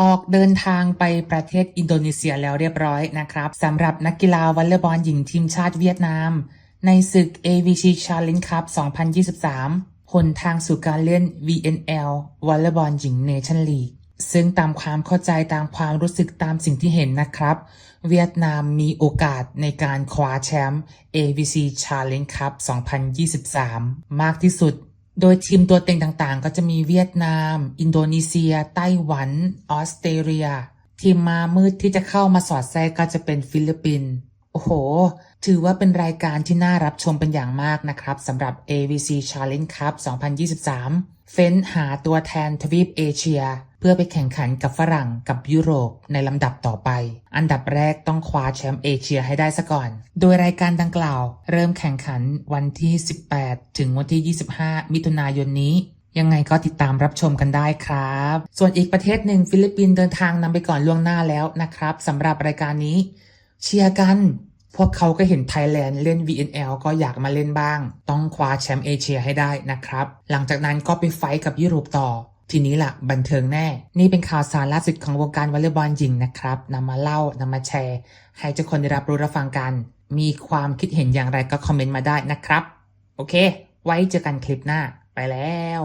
ออกเดินทางไปประเทศอินโดนีเซียแล้วเรียบร้อยนะครับสำหรับนักกีฬาวอลเลย์บอลหญิงทีมชาติเวียดนาม ในศึก AVC Challenge Cup 2023หนทางสู่การเล่น VNL วอลเลย์บอลหญิงเนชั่นลีกซึ่งตามความเข้าใจตามความรู้สึกตามสิ่งที่เห็นนะครับ เวียดนามมีโอกาสในการคว้าแชมป์ AVC Challenge Cup 2023 มากที่สุด โดยทีมตัวเต็งต่างๆ ก็จะมีเวียดนาม อินโดนีเซีย ไต้หวัน ออสเตรเลีย ทีมมามืดที่จะเข้ามาสอดแทรกก็จะเป็นฟิลิปปินส์ โอ้โห ถือว่าเป็นรายการที่น่ารับชมเป็นอย่างมากนะครับสำหรับ AVC Challenge Cup 2023 เฟ้นหาตัวแทนทวีปเอเชีย เพื่อไปแข่งขันกับฝรั่งกับยุโรปในลำดับต่อไป อันดับแรกต้องคว้าแชมป์เอเชียให้ได้ซะก่อน โดยรายการดังกล่าว เริ่มแข่งขันวันที่ 18 ถึงวันที่ 25 มิถุนายนนี้ยังไงก็ติดตามรับชมกันได้ครับ ส่วนอีกประเทศหนึ่งฟิลิปปินส์เดินทางนำไปก่อนล่วงหน้าแล้วนะครับสำหรับรายการนี้ เชียร์กัน พวกเขาก็เห็นไทยแลนด์เล่น VNL ก็อยากมาเล่นบ้าง ต้องคว้าแชมป์เอเชียให้ได้นะครับ หลังจากนั้นก็ไปไฟท์กับยุโรปต่อ ทีนี้ล่ะ บันเทิงแน่ นี่เป็นข่าวสารล่าสุดของวงการวอลเลย์บอลหญิงนะครับนำมาเล่านำมาแชร์ ให้ทุกคนได้รับรู้รับฟังกัน มีความคิดเห็นอย่างไรก็คอมเมนต์มาได้นะครับ โอเค ไว้เจอกันคลิปหน้า ไปแล้ว